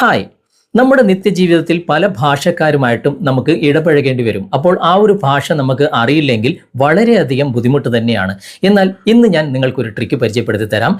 Hi. നമ്മുടെ നിത്യജീവിതത്തിൽ പല ഭാഷക്കാരുമായിട്ടും നമുക്ക് ഇടപഴകേണ്ടി വരും. അപ്പോൾ ആ ഒരു ഭാഷ നമുക്ക് അറിയില്ലെങ്കിൽ വളരെയധികം ബുദ്ധിമുട്ട് തന്നെയാണ്. എന്നാൽ ഇന്ന് ഞാൻ നിങ്ങൾക്കൊരു ട്രിക്ക് പരിചയപ്പെടുത്തി തരാം.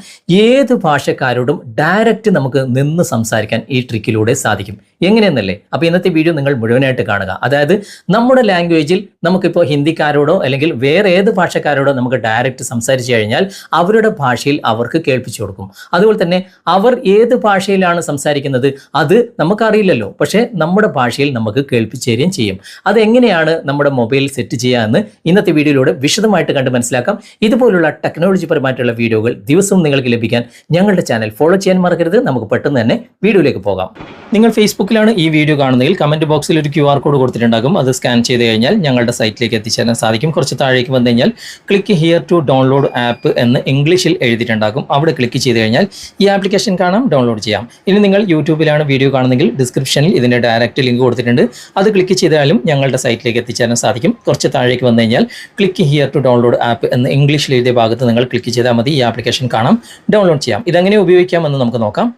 ഏത് ഭാഷക്കാരോടും ഡയറക്റ്റ് നമുക്ക് നിന്ന് സംസാരിക്കാൻ ഈ ട്രിക്കിലൂടെ സാധിക്കും. എങ്ങനെയെന്നല്ലേ? അപ്പോൾ ഇന്നത്തെ വീഡിയോ നിങ്ങൾ മുഴുവനായിട്ട് കാണുക. അതായത് നമ്മുടെ ലാംഗ്വേജിൽ നമുക്കിപ്പോൾ ഹിന്ദിക്കാരോടോ അല്ലെങ്കിൽ വേറെ ഏത് ഭാഷക്കാരോടോ നമുക്ക് ഡയറക്റ്റ് സംസാരിച്ചു കഴിഞ്ഞാൽ അവരുടെ ഭാഷയിൽ അവർക്ക് കേൾപ്പിച്ചു കൊടുക്കും. അതുപോലെ തന്നെ അവർ ഏത് ഭാഷയിലാണ് സംസാരിക്കുന്നത് അത് നമുക്കറിയില്ലല്ലോ. പക്ഷേ നമ്മുടെ ഭാഷയിൽ നമുക്ക് കേൾപ്പിച്ചു ചെയ്യും. അതെങ്ങനെയാണ് നമ്മുടെ മൊബൈൽ സെറ്റ് ചെയ്യുക എന്ന് ഇന്നത്തെ വീഡിയോയിലൂടെ വിശദമായിട്ട് കണ്ട് മനസ്സിലാക്കാം. ഇതുപോലുള്ള ടെക്നോളജി പരമായിട്ടുള്ള വീഡിയോകൾ ദിവസവും നിങ്ങൾക്ക് ലഭിക്കാൻ ഞങ്ങളുടെ ചാനൽ ഫോളോ ചെയ്യാൻ മറക്കരുത്. നമുക്ക് പെട്ടെന്ന് തന്നെ വീഡിയോയിലേക്ക് പോകാം. നിങ്ങൾ ഫേസ്ബുക്കിലാണ് ഈ വീഡിയോ കാണുന്നതെങ്കിൽ കമന്റ് ബോക്സിൽ ഒരു ക്യു ആർ കോഡ് കൊടുത്തിട്ടുണ്ടാകും. അത് സ്കാൻ ചെയ്ത് കഴിഞ്ഞാൽ ഞങ്ങളുടെ സൈറ്റിലേക്ക് എത്തിച്ചേരാൻ സാധിക്കും. കുറച്ച് താഴേക്ക് വന്നു കഴിഞ്ഞാൽ click here to download app എന്ന് ഇംഗ്ലീഷിൽ എഴുതിയിട്ടുണ്ടാകും. അവിടെ ക്ലിക്ക് ചെയ്ത് കഴിഞ്ഞാൽ ഈ ആപ്ലിക്കേഷൻ കാണാം. ഡൗൺലോഡ് ചെയ്യാം. ഇനി നിങ്ങൾ യൂട്യൂബിലാണ് വീഡിയോ കാണുന്നതെങ്കിൽ ഡിസ്ക്രിപ്ഷനിൽ ഇതിന്റെ ഡയറക്റ്റ് ലിങ്ക് കൊടുത്തിട്ടുണ്ട്. അത് ക്ലിക്ക് ചെയ്താലും ഞങ്ങളുടെ സൈറ്റിലേക്ക് എത്തിച്ചേരാൻ സാധിക്കും. കുറച്ച് താഴേക്ക് വന്നു കഴിഞ്ഞാൽ click here to download app എന്ന് ഇംഗ്ലീഷിൽ എഴുതിയ ഭാഗത്ത് നിങ്ങൾ ക്ലിക്ക് ചെയ്താൽ മതി. ഈ ആപ്ലിക്കേഷൻ കാണാം. ഡൗൺലോഡ് ചെയ്യാം. ഇതെങ്ങനെ ഉപയോഗിക്കാമെന്ന് നമുക്ക് നോക്കാം.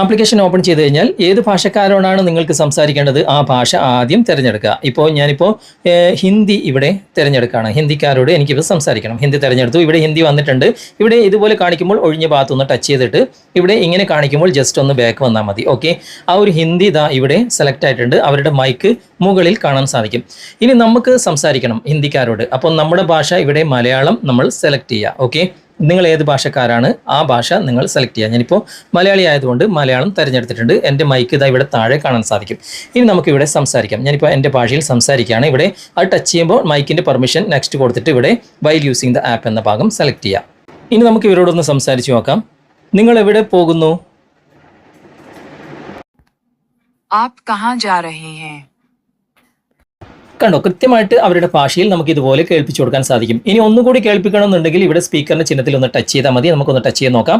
ആപ്ലിക്കേഷൻ ഓപ്പൺ ചെയ്ത് കഴിഞ്ഞാൽ ഏത് ഭാഷക്കാരോടാണ് നിങ്ങൾക്ക് സംസാരിക്കേണ്ടത് ആ ഭാഷ ആദ്യം തിരഞ്ഞെടുക്കുക. ഇപ്പോൾ ഞാനിപ്പോൾ ഹിന്ദി ഇവിടെ തിരഞ്ഞെടുക്കുകയാണ്. ഹിന്ദിക്കാരോട് എനിക്കിപ്പോൾ സംസാരിക്കണം. ഹിന്ദി തിരഞ്ഞെടുത്തു. ഇവിടെ ഹിന്ദി വന്നിട്ടുണ്ട്. ഇവിടെ ഇതുപോലെ കാണിക്കുമ്പോൾ ഒഴിഞ്ഞ ഭാഗത്തൊന്ന് ടച്ച് ചെയ്തിട്ട് ഇവിടെ ഇങ്ങനെ കാണിക്കുമ്പോൾ ജസ്റ്റ് ഒന്ന് ബാക്ക് വന്നാൽ മതി. ഓക്കെ ആ ഒരു ഹിന്ദി ഇതാ ഇവിടെ സെലക്ട് ആയിട്ടുണ്ട്. അവരുടെ മൈക്ക് മുകളിൽ കാണാൻ സാധിക്കും. ഇനി നമുക്ക് സംസാരിക്കണം ഹിന്ദിക്കാരോട്. അപ്പോൾ നമ്മുടെ ഭാഷ ഇവിടെ മലയാളം നമ്മൾ സെലക്ട് ചെയ്യുക. ഓക്കെ നിങ്ങൾ ഏത് ഭാഷക്കാരാണ് ആ ഭാഷ നിങ്ങൾ സെലക്ട് ചെയ്യുക. ഞാനിപ്പോൾ മലയാളി ആയതുകൊണ്ട് മലയാളം തിരഞ്ഞെടുത്തിട്ടുണ്ട്. എന്റെ മൈക്ക് ഇതാ ഇവിടെ താഴെ കാണാൻ സാധിക്കും. ഇനി നമുക്ക് ഇവിടെ സംസാരിക്കാം. ഞാനിപ്പോൾ എന്റെ ഭാഷയിൽ സംസാരിക്കുകയാണ്. ഇവിടെ അത് ടച്ച് ചെയ്യുമ്പോൾ മൈക്കിന്റെ പെർമിഷൻ നെക്സ്റ്റ് കൊടുത്തിട്ട് ഇവിടെ വൈൽ യൂസിങ് ദ ആപ്പ് എന്ന ഭാഗം സെലക്ട് ചെയ്യാം. ഇനി നമുക്ക് ഇവരോടൊന്ന് സംസാരിച്ച് നോക്കാം. നിങ്ങൾ എവിടെ പോകുന്നു? ആപ് കണ്ടോ കൃത്യമായിട്ട് അവരുടെ ഭാഷയിൽ നമുക്ക് ഇതുപോലെ കേൾപ്പിച്ചു കൊടുക്കാൻ സാധിക്കും. ഇനി ഒന്നുകൂടി കേൾപ്പിക്കണമെന്നുണ്ടെങ്കിൽ ഇവിടെ സ്പീക്കറിന്റെ ചിഹ്നത്തിൽ ഒന്ന് ടച്ച് ചെയ്താൽ മതി. നമുക്കൊന്ന് ടച്ച് ചെയ്ത് നോക്കാം.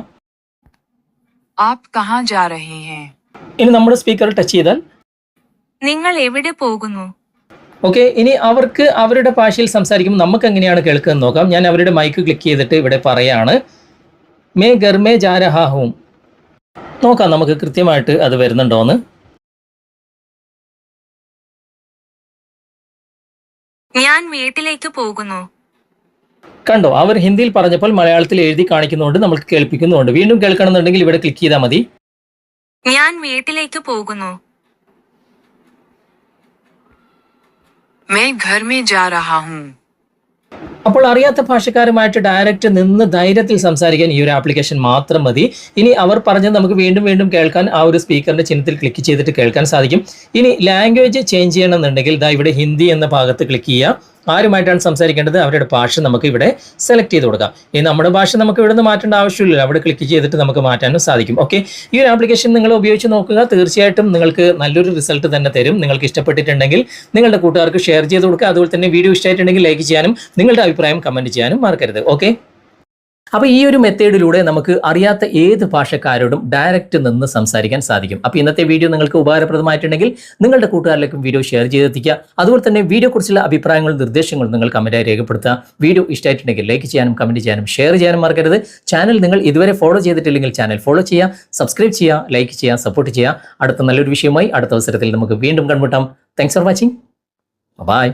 ഇനി നമ്മുടെ സ്പീക്കർ ടച്ച് ചെയ്താൽ? നിങ്ങൾ എവിടെ പോകുന്നു? ഓക്കെ ഇനി അവർക്ക് അവരുടെ ഭാഷയിൽ സംസാരിക്കുമ്പോൾ നമുക്ക് എങ്ങനെയാണ് കേൾക്കുന്നത് നോക്കാം. ഞാൻ അവരുടെ മൈക്ക് ക്ലിക്ക് ചെയ്തിട്ട് ഇവിടെ പറയാണ്. മേ ഗർമേ ജാരഹാഹും നോക്കാം നമുക്ക് കൃത്യമായിട്ട് അത് വരുന്നുണ്ടോന്ന്. ഞാൻ വീട്ടിലേക്ക് പോകുന്നു കണ്ടോ അവർ ഹിന്ദിയിൽ പറഞ്ഞപ്പോൾ മലയാളത്തിൽ എഴുതി കാണിക്കുന്നുണ്ട് നമുക്ക് കേൾപ്പിക്കുന്നുണ്ട് വീണ്ടും കേൾക്കണമെന്നുണ്ടെങ്കിൽ ഇവിടെ ക്ലിക്ക് ചെയ്താൽ മതി ഞാൻ വീട്ടിലേക്ക് പോകുന്നു मैं घर में जा रहा हूँ അപ്പോൾ അറിയാത്ത ഭാഷക്കാരുമായിട്ട് ഡയറക്റ്റ് നിന്ന് ധൈര്യത്തിൽ സംസാരിക്കാൻ ഈ ഒരു ആപ്ലിക്കേഷൻ മാത്രം മതി. ഇനി അവർ പറഞ്ഞത് നമുക്ക് വീണ്ടും വീണ്ടും കേൾക്കാൻ ആ ഒരു സ്പീക്കറിന്റെ ചിഹ്നത്തിൽ ക്ലിക്ക് ചെയ്തിട്ട് കേൾക്കാൻ സാധിക്കും. ഇനി ലാംഗ്വേജ് ചേഞ്ച് ചെയ്യണമെന്നുണ്ടെങ്കിൽ ദാ ഇവിടെ ഹിന്ദി എന്ന ഭാഗത്ത് ക്ലിക്ക് ചെയ്യുക. ആരുമായിട്ടാണ് സംസാരിക്കേണ്ടത്? അവരുടെ ഭാഷ നമുക്ക് ഇവിടെ സെലക്ട് ചെയ്ത് കൊടുക്കാം. ഈ നമ്മുടെ ഭാഷ നമുക്ക് ഇവിടെ നിന്ന് മാറ്റേണ്ട ആവശ്യമില്ല അവിടെ ക്ലിക്ക് ചെയ്തിട്ട് നമുക്ക് മാറ്റാനും സാധിക്കും. ഓക്കെ ഈ ഒരു ആപ്ലിക്കേഷൻ നിങ്ങൾ ഉപയോഗിച്ച് നോക്കുക. തീർച്ചയായിട്ടും നിങ്ങൾക്ക് നല്ലൊരു റിസൾട്ട് തന്നെ തരും. നിങ്ങൾക്ക് ഇഷ്ടപ്പെട്ടിട്ടുണ്ടെങ്കിൽ നിങ്ങളുടെ കൂട്ടുകാർക്ക് ഷെയർ ചെയ്ത് കൊടുക്കുക. അതുപോലെ തന്നെ വീഡിയോ ഇഷ്ടമായിട്ടുണ്ടെങ്കിൽ ലൈക്ക് ചെയ്യാനും നിങ്ങളുടെ അഭിപ്രായം കമന്റ് ചെയ്യാനും മറക്കരുത്. ഓക്കെ അപ്പോൾ ഈ ഒരു മെത്തേഡിലൂടെ നമുക്ക് അറിയാത്ത ഏത് ഭാഷക്കാരോടും ഡയറക്റ്റ് നിന്ന് സംസാരിക്കാൻ സാധിക്കും. അപ്പോൾ ഇന്നത്തെ വീഡിയോ നിങ്ങൾക്ക് ഉപകാരപ്രദമായിട്ടുണ്ടെങ്കിൽ നിങ്ങളുടെ കൂട്ടുകാരിലേക്കും വീഡിയോ ഷെയർ ചെയ്തെത്തിക്കുക. അതുപോലെ തന്നെ വീഡിയോ കുറിച്ചുള്ള അഭിപ്രായങ്ങളും നിർദ്ദേശങ്ങളും നിങ്ങൾ കമന്റായി രേഖപ്പെടുത്തുക. വീഡിയോ ഇഷ്ടമായിട്ടുണ്ടെങ്കിൽ ലൈക്ക് ചെയ്യാനും കമന്റ് ചെയ്യാനും ഷെയർ ചെയ്യാനും മറക്കരുത്. ചാനൽ നിങ്ങൾ ഇതുവരെ ഫോളോ ചെയ്തിട്ടില്ലെങ്കിൽ ചാനൽ ഫോളോ ചെയ്യുക. സബ്സ്ക്രൈബ് ചെയ്യുക ലൈക്ക് ചെയ്യുക സപ്പോർട്ട് ചെയ്യുക. അടുത്ത നല്ലൊരു വിഷയമായി അടുത്ത അവസരത്തിൽ നമുക്ക് വീണ്ടും കണ്ടുമുട്ടാം. Thanks for watching bye